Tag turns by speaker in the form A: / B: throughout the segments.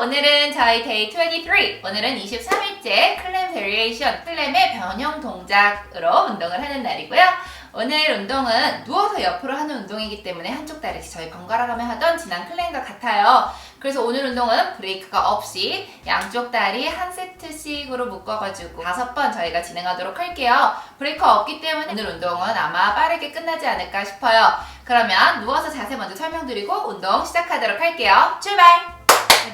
A: 오늘은 저희 데이 23. 오늘은 23일째 클램 베리에이션, 클램의 변형 동작으로 운동을 하는 날이고요. 오늘 운동은 누워서 옆으로 하는 운동이기 때문에 한쪽 다리 저희 번갈아 가며 하던 지난 클램과 같아요. 그래서 오늘 운동은 브레이크가 없이 양쪽 다리 한 세트씩으로 묶어가지고 다섯 번 저희가 진행하도록 할게요. 브레이크 없기 때문에 오늘 운동은 아마 빠르게 끝나지 않을까 싶어요. 그러면 누워서 자세 먼저 설명드리고 운동 시작하도록 할게요. 출발!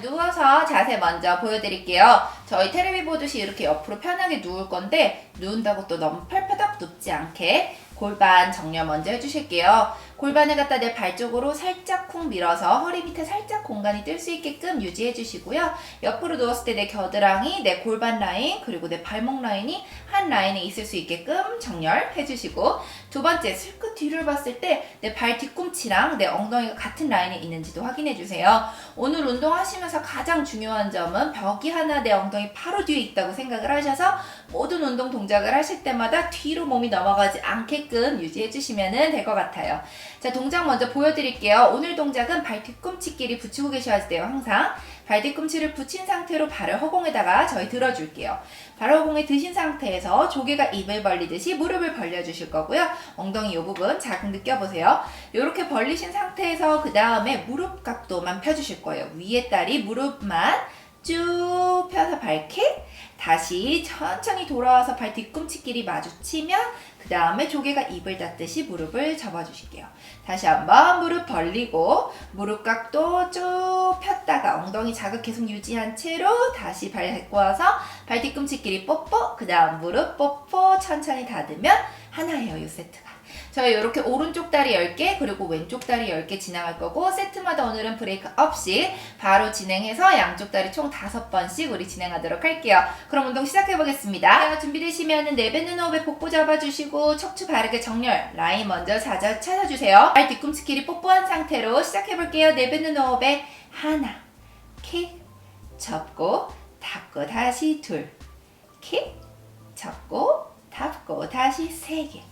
A: 누워서 자세 먼저 보여드릴게요. 저희 테레비 보듯이 이렇게 옆으로 편하게 누울 건데 누운다고 또 너무 펄퍼덕 눕지 않게 골반 정렬 먼저 해주실게요. 골반을 갖다 내 발 쪽으로 살짝 쿵 밀어서 허리 밑에 살짝 공간이 뜰 수 있게끔 유지해 주시고요. 옆으로 누웠을 때 내 겨드랑이, 내 골반 라인, 그리고 내 발목 라인이 한 라인에 있을 수 있게끔 정렬해 주시고 두 번째, 슬끗 뒤를 봤을 때 내 발 뒤꿈치랑 내 엉덩이가 같은 라인에 있는지도 확인해 주세요. 오늘 운동하시면서 가장 중요한 점은 벽이 하나 내 엉덩이 바로 뒤에 있다고 생각을 하셔서 모든 운동 동작을 하실 때마다 뒤로 몸이 넘어가지 않게끔 유지해 주시면 될 것 같아요. 자, 동작 먼저 보여드릴게요. 오늘 동작은 발 뒤꿈치끼리 붙이고 계셔야 돼요, 항상. 발 뒤꿈치를 붙인 상태로 발을 허공에다가 저희 들어줄게요. 발 허공에 드신 상태에서 조개가 입을 벌리듯이 무릎을 벌려주실 거고요. 엉덩이 이 부분 자극 느껴보세요. 이렇게 벌리신 상태에서 그 다음에 무릎 각도만 펴주실 거예요. 위에 다리 무릎만 쭉 펴서 발킥 다시 천천히 돌아와서 발 뒤꿈치끼리 마주치면 그 다음에 조개가 입을 닫듯이 무릎을 접어주실게요. 다시 한번 무릎 벌리고 무릎 각도 쭉 폈다가 엉덩이 자극 계속 유지한 채로 다시 발 와서 발 뒤꿈치끼리 뽀뽀 그 다음 무릎 뽀뽀 천천히 닫으면 하나예요 이 세트가. 저희 이렇게 오른쪽 다리 10개 그리고 왼쪽 다리 10개 진행할 거고 세트마다 오늘은 브레이크 없이 바로 진행해서 양쪽 다리 총 5번씩 우리 진행하도록 할게요. 그럼 운동 시작해 보겠습니다. 준비되시면 내뱉는 호흡에 복부 잡아주시고 척추 바르게 정렬 라인 먼저 찾아, 찾아주세요. 발 뒤꿈치끼리 뽀뽀한 상태로 시작해 볼게요. 내뱉는 호흡에 하나 킥 접고 닫고 다시 둘 킥 접고 닫고 다시 세 개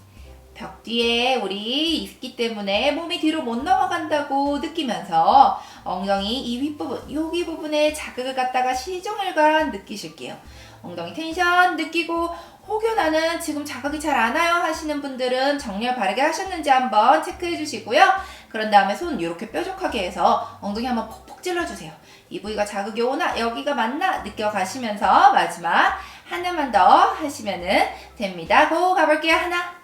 A: 벽 뒤에 우리 있기 때문에 몸이 뒤로 못 넘어간다고 느끼면서 엉덩이 이 윗부분, 여기 부분에 자극을 갖다가 시종일관 느끼실게요. 엉덩이 텐션 느끼고 혹여 나는 지금 자극이 잘 안 와요 하시는 분들은 정렬 바르게 하셨는지 한번 체크해 주시고요. 그런 다음에 손 이렇게 뾰족하게 해서 엉덩이 한번 폭폭 찔러주세요. 이 부위가 자극이 오나 여기가 맞나 느껴가시면서 마지막 하나만 더 하시면 됩니다. 고 가볼게요. 하나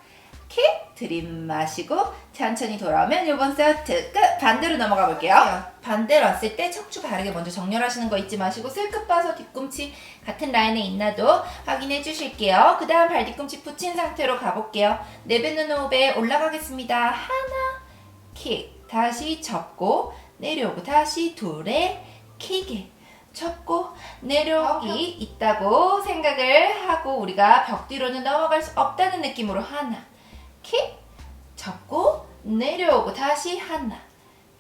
A: 킥 들이마시고 천천히 돌아오면 이번 세트 끝. 반대로 넘어가 볼게요. 반대로 왔을 때 척추 바르게 먼저 정렬하시는 거 잊지 마시고 슬끗 봐서 뒤꿈치 같은 라인에 있나도 확인해 주실게요. 그 다음 발 뒤꿈치 붙인 상태로 가볼게요. 내뱉는 호흡에 올라가겠습니다. 하나 킥. 다시 접고 내려오고 다시 둘에 킥에 접고 내려오기 있다고 생각을 하고 우리가 벽 뒤로는 넘어갈 수 없다는 느낌으로 하나 킥 접고 내려오고 다시 하나.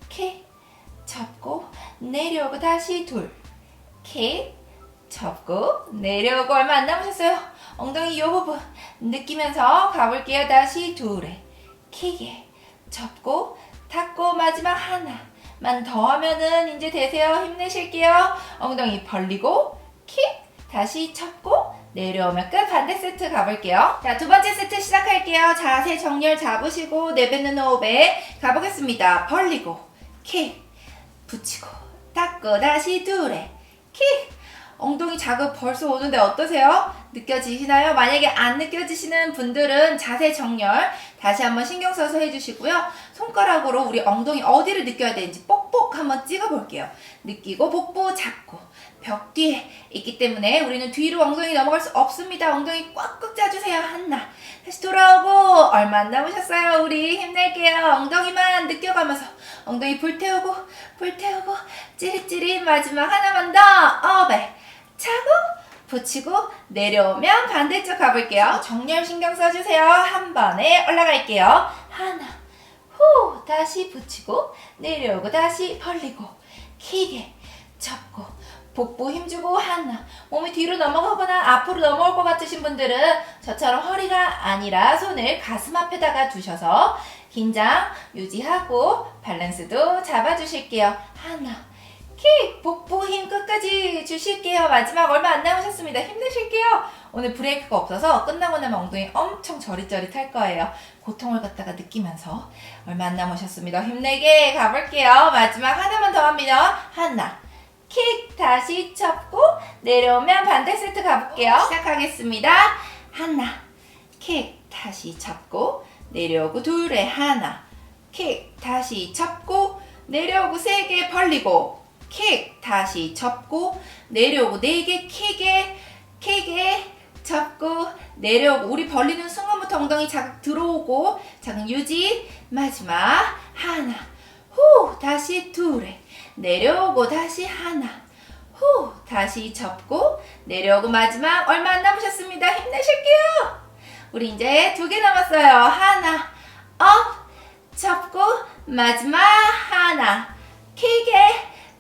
A: 킥 접고 내려오고 다시 둘킥 접고 내려오고 얼마 안 남으셨어요. 엉덩이 이 부분 느끼면서 가볼게요. 다시 둘에. 킥에 접고 닫고 마지막 하나만 더 하면은 이제 되세요. 힘내실게요. 엉덩이 벌리고 킥 다시 접고 내려오면 끝 반대 세트 가볼게요. 자, 두 번째 세트 시작할게요. 자세 정렬 잡으시고 내뱉는 호흡에 가보겠습니다. 벌리고 킥 붙이고 닦고 다시 둘에 킥 엉덩이 자극 벌써 오는데 어떠세요? 느껴지시나요? 만약에 안 느껴지시는 분들은 자세 정렬 다시 한번 신경 써서 해주시고요. 손가락으로 우리 엉덩이 어디를 느껴야 되는지 뽁뽁 한번 찍어 볼게요. 느끼고 복부 잡고 벽 뒤에 있기 때문에 우리는 뒤로 엉덩이 넘어갈 수 없습니다. 엉덩이 꽉꽉 짜주세요. 하나. 다시 돌아오고 얼마 안 남으셨어요. 우리 힘낼게요. 엉덩이만 느껴가면서 엉덩이 불태우고 불태우고 찌릿찌릿 마지막 하나만 더 어배 차고 붙이고 내려오면 반대쪽 가볼게요. 정렬 신경 써주세요. 한 번에 올라갈게요. 하나 후 다시 붙이고 내려오고 다시 벌리고 키게 접고 복부 힘주고 하나 몸이 뒤로 넘어가거나 앞으로 넘어올 것 같으신 분들은 저처럼 허리가 아니라 손을 가슴 앞에다가 두셔서 긴장 유지하고 밸런스도 잡아주실게요 하나 킥 복부 힘 끝까지 주실게요. 마지막 얼마 안 남으셨습니다. 힘내실게요. 오늘 브레이크가 없어서 끝나고 나면 엉덩이 엄청 저릿저릿할 거예요. 고통을 갖다가 느끼면서 얼마 안 남으셨습니다. 힘내게 가볼게요. 마지막 하나만 더 합니다. 하나. 킥 다시 접고 내려오면 반대 세트 가볼게요. 시작하겠습니다. 하나. 킥 다시 접고 내려오고 둘에 하나. 킥 다시 접고 내려오고 세 개 벌리고 킥 다시 접고 내려오고 네 개 킥에 킥에 접고 내려오고 우리 벌리는 순간부터 엉덩이 자극 들어오고 자극 유지 마지막 하나 후 다시 둘에 내려오고 다시 하나. 후 다시 접고 내려오고 마지막 얼마 안 남으셨습니다. 힘내실게요. 우리 이제 두 개 남았어요. 하나 업 접고 마지막 하나. 킥에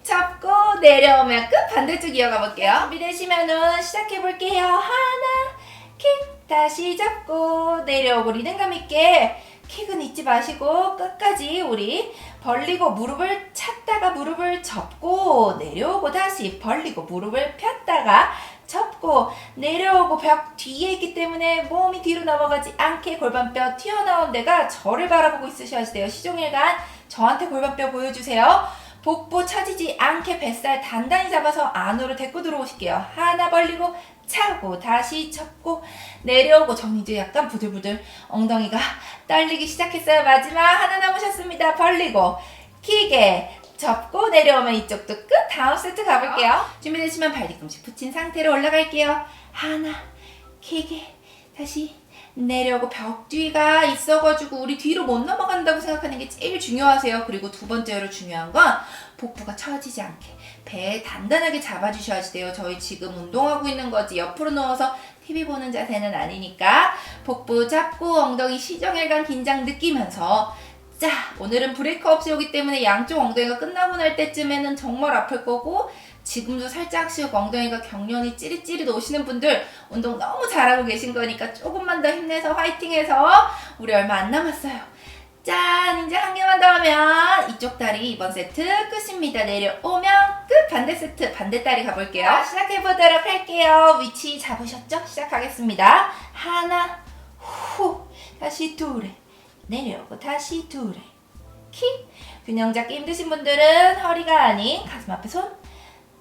A: 접고 내려오면 끝. 반대쪽 이어가 볼게요. 준비되시면은 시작해 볼게요. 하나 킥 다시 잡고 내려오고 리듬감 있게 킥은 잊지 마시고 끝까지 우리 벌리고 무릎을 찼다가 무릎을 접고 내려오고 다시 벌리고 무릎을 폈다가 접고 내려오고 벽 뒤에 있기 때문에 몸이 뒤로 넘어가지 않게 골반뼈 튀어나온 데가 저를 바라보고 있으셔야 돼요. 시종일관 저한테 골반뼈 보여주세요. 복부 처지지 않게 뱃살 단단히 잡아서 안으로 데리고 들어오실게요. 하나 벌리고 차고 다시 접고 내려오고 전 이제 약간 부들부들 엉덩이가 떨리기 시작했어요. 마지막 하나 남으셨습니다. 벌리고 킥에 접고 내려오면 이쪽도 끝. 다음 세트 가볼게요. 준비되시면 발 뒤꿈치 붙인 상태로 올라갈게요. 하나 킥에 다시 내려오고 벽 뒤가 있어가지고 우리 뒤로 못 넘어간다고 생각하는 게 제일 중요하세요. 그리고 두 번째로 중요한 건 복부가 처지지 않게 배 단단하게 잡아주셔야 돼요. 저희 지금 운동하고 있는 거지 옆으로 누워서 TV 보는 자세는 아니니까 복부 잡고 엉덩이 시정혈관 긴장 느끼면서 자 오늘은 브레이크 없이 오기 때문에 양쪽 엉덩이가 끝나고 날 때쯤에는 정말 아플 거고 지금도 살짝씩 엉덩이가 경련이 찌릿찌릿 오시는 분들 운동 너무 잘하고 계신 거니까 조금만 더 힘내서 화이팅해서 우리 얼마 안 남았어요. 짠! 이제 한 개만 더 하면 이쪽 다리 이번 세트 끝입니다. 내려오면 끝! 반대 세트 반대 다리 가볼게요. 자, 시작해보도록 할게요. 위치 잡으셨죠? 시작하겠습니다. 하나, 후, 다시 둘에 내려오고 다시 둘에 킥! 균형 잡기 힘드신 분들은 허리가 아닌 가슴 앞에 손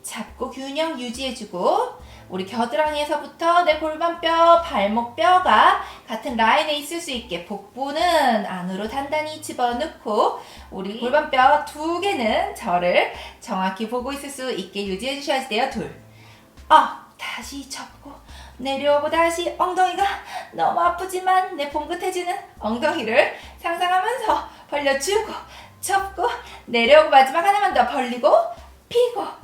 A: 잡고 균형 유지해주고 우리 겨드랑이에서부터 내 골반뼈, 발목뼈가 같은 라인에 있을 수 있게 복부는 안으로 단단히 집어넣고 우리 골반뼈 두 개는 저를 정확히 보고 있을 수 있게 유지해 주셔야 돼요. 둘. 아, 다시 접고 내려오고 다시 엉덩이가 너무 아프지만 내 봉긋해지는 엉덩이를 상상하면서 벌려주고 접고 내려오고 마지막 하나만 더 벌리고 피고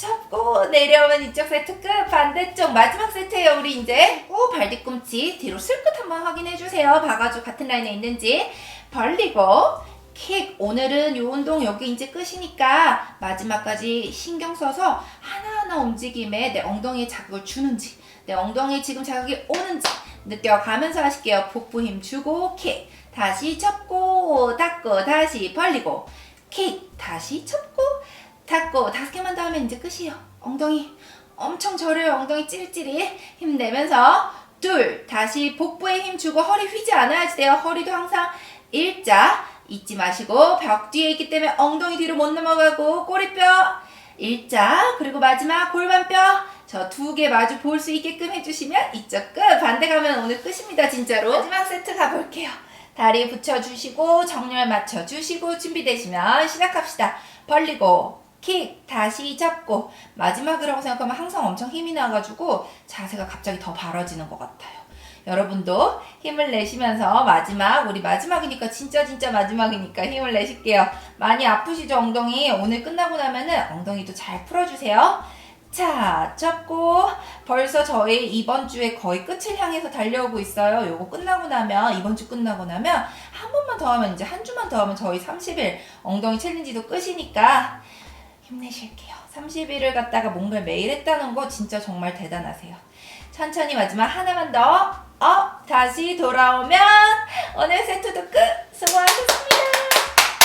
A: 접고 내려오면 이쪽 세트 끝 반대쪽 마지막 세트예요 우리 이제. 오 발 뒤꿈치 뒤로 슬끗 한번 확인해 주세요. 봐가지고 같은 라인에 있는지. 벌리고 킥. 오늘은 요 운동 여기 이제 끝이니까 마지막까지 신경 써서 하나하나 움직임에 내 엉덩이에 자극을 주는지 내 엉덩이에 지금 자극이 오는지 느껴가면서 하실게요. 복부 힘 주고 킥. 다시 접고 닫고 다시 벌리고 킥. 다시 접고 닫고 다섯 개만 더 하면 이제 끝이에요. 엉덩이 엄청 저려요. 엉덩이 찌릿찌릿. 힘내면서 둘 다시 복부에 힘 주고 허리 휘지 않아야 돼요. 허리도 항상 일자 잊지 마시고 벽 뒤에 있기 때문에 엉덩이 뒤로 못 넘어가고 꼬리뼈 일자. 그리고 마지막 골반뼈. 저 두 개 마주 볼 수 있게끔 해주시면 이쪽 끝. 반대 가면 오늘 끝입니다 진짜로. 마지막 세트 가볼게요. 다리 붙여주시고 정렬 맞춰주시고 준비되시면 시작합시다. 벌리고 킥 다시 잡고 마지막이라고 생각하면 항상 엄청 힘이 나가지고 자세가 갑자기 더 바라지는 것 같아요. 여러분도 힘을 내시면서 마지막 우리 마지막이니까 진짜 진짜 마지막이니까 힘을 내실게요. 많이 아프시죠 엉덩이? 오늘 끝나고 나면은 엉덩이도 잘 풀어주세요. 자, 접고 벌써 저희 이번 주에 거의 끝을 향해서 달려오고 있어요. 요거 끝나고 나면 이번 주 끝나고 나면 한 번만 더 하면 이제 한 주만 더 하면 저희 30일 엉덩이 챌린지도 끝이니까 힘내실게요. 30일을 갖다가 뭔가를 매일 했다는 거 진짜 정말 대단하세요. 천천히 마지막 하나만 더. 어, 다시 돌아오면 오늘 세트도 끝. 수고하셨습니다.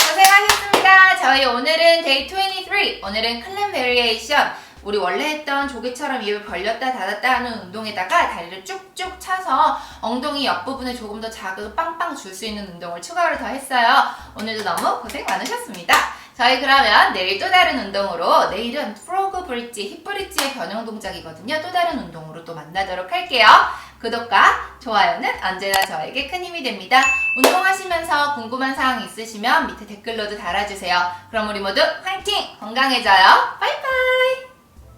A: 고생하셨습니다. 저희 오늘은 데이 23. 오늘은 클램 베리에이션. 우리 원래 했던 조개처럼 입을 벌렸다 닫았다 하는 운동에다가 다리를 쭉쭉 차서 엉덩이 옆부분에 조금 더 자극을 빵빵 줄 수 있는 운동을 추가로 더 했어요. 오늘도 너무 고생 많으셨습니다. 저희 그러면 내일 또 다른 운동으로 내일은 프로그 브릿지, 힙 브릿지의 변형 동작이거든요. 또 다른 운동으로 또 만나도록 할게요. 구독과 좋아요는 언제나 저에게 큰 힘이 됩니다. 운동하시면서 궁금한 사항 있으시면 밑에 댓글로도 달아주세요. 그럼 우리 모두 화이팅! 건강해져요. 바이바이!